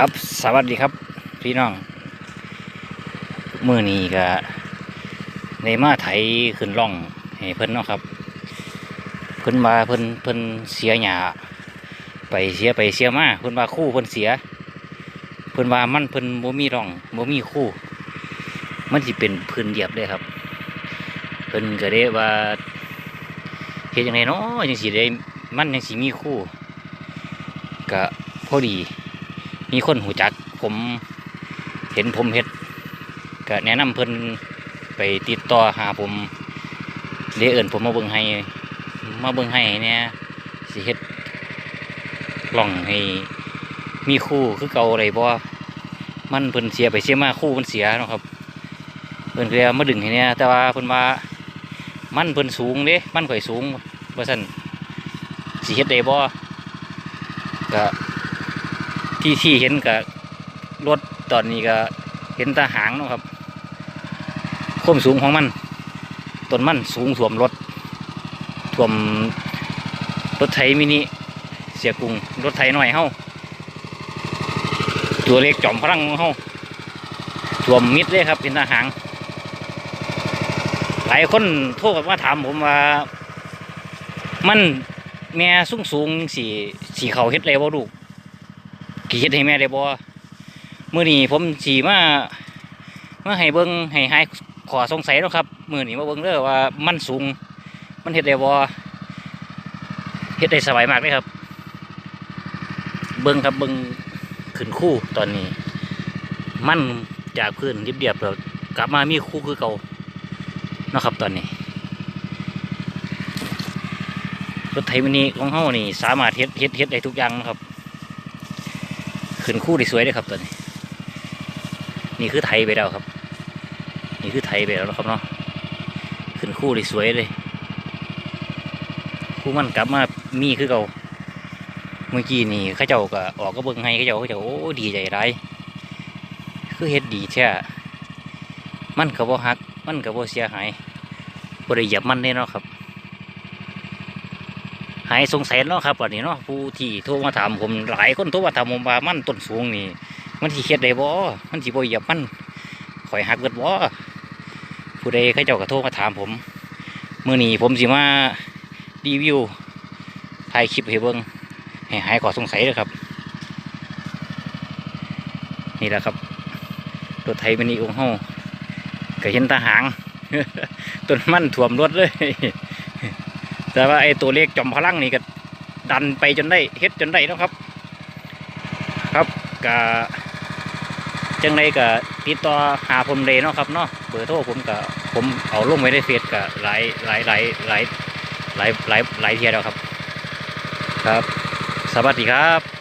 ครับสวัสดีครับ พี่น้องเมื่อนี้ก็ในมาไถขึ้นร่องให้เพิ่นเนาะครับ เพิ่นมาเพิ่นเพิ่นเสียหยาไปเสียไปเสียมาเพิ่นว่าคู่เพิ่นเสีย เพิ่นว่ามันเพิ่นบ่มีร่องบ่มีคู่ มันสิเป็นพื้นเหยียบเลยครับ เพิ่นก็ได้ว่าเฮ็ดจังไดเนาะจังสิได้มันจังสิมีคู่ก็พอดี มีคนหูจัก ผมเห็นผมเฮ็ดก็แนะนำเพิ่นไปติดต่อหาผมเรียเอิญผมมาเบิ่งให้ มาเบิ่งให้เนี่ยสิเฮ็ดกล่องให้มีคู่คือเก่าอะไรบ่มันเพิ่นเสียไปเสียมาคู่มันเสียเนาะครับเพิ่นก็เลยเอามาดึงให้เนี่ยแต่ว่าเพิ่นว่ามันเพิ่นสูงเด้มันข่อยสูงว่าซั่นสิเฮ็ดได้บ่ก็ ที่ที่เห็นกับรถตอนนี้ก็เห็นตาหางเนาะครับควมสูงของมันต้นมันสูงสวมรถท่วมรถไถมินิเสียกรุงรถไถหน่อยเฮ้าตัวเล็กจอมพลังเฮ้าท่วมมิดเลยครับเห็นแตาหางหลายคนโทรมาถามผมว่า มันแม่สูงสูงสีสีเขาเฮ็ดอะไรบ่ลูก เฮ็ดให้แม่ได้บ่มื้อนี้ผมสิมามาให้เบิ่งให้หายขอสงสัยเนาะครับมื้อนี้มาเบิ่งเด้อว่ามันสูง มันเฮ็ดได้บ่เฮ็ดได้สบายมากเลยครับ เบิ่งครับเบิ่งขึ้นคู่ตอนนี้ มันจากพื้นเรียบๆแล้วกลับมามีคู่คือเก่าเนาะครับตอนนี้รถไถมินิของเฮานี่สามารถเฮ็ดเฮ็ดเฮ็ดได้ทุกอย่างนะครับ ขึ้นคู่ได้สวยเลยครับตอนนี้ นี่คือไทยไปแล้วครับ นี่คือไทยไปแล้วนะครับเนาะขึ้นคู่ได้สวยเลย คู่มันกลับมามีคือเก่าเมื่อกี้นี่ข้าเจ้าก็ออกก็เบิ่งให้ข้าเจ้าข้าเจ้าโอ้ดีใจร้ายคือเฮ็ดดีแท้มันก็บ่หัก มันก็บ่เสียหายบ่ได้เหยียบมันแน่เนาะครับายสงสัยเนาะครับวันนี้เนาะผู้ที่โทรมาถามผมหลายคนโทรมาถามผมว่ามันต้นสูงนี่ มันสิเฮ็ดได้บ่มันสิบ่เหยียบมันข่อยหักเบิดบ่ผู้ใดเขาเจ้าก็โทรมาถามผมเมื้อนี้ผมสิมารีวิวถ่ายคลิปให้เบิ่งให้หายข้อสงสัยเด้อครับ นี่แหละครับรถไถมินิของเฮาก็เห็นตาหาง ต้นมันท่วมรถเลย แต่ว่าไอ้ตัวเลขจอมพลังนี่ก็ดันไปจนได้เฮ็ดจนได้นะครับ ครับกะจังไรก็ติดต่อหาผมเลยเนาะครับเนาะเบอร์โทรผมก็ผมเอาลงไว้ในเฟซก็หลายหลายหลายหลายหลายหลายหลายเทียแล้วครับ ครับ สวัสดีครับ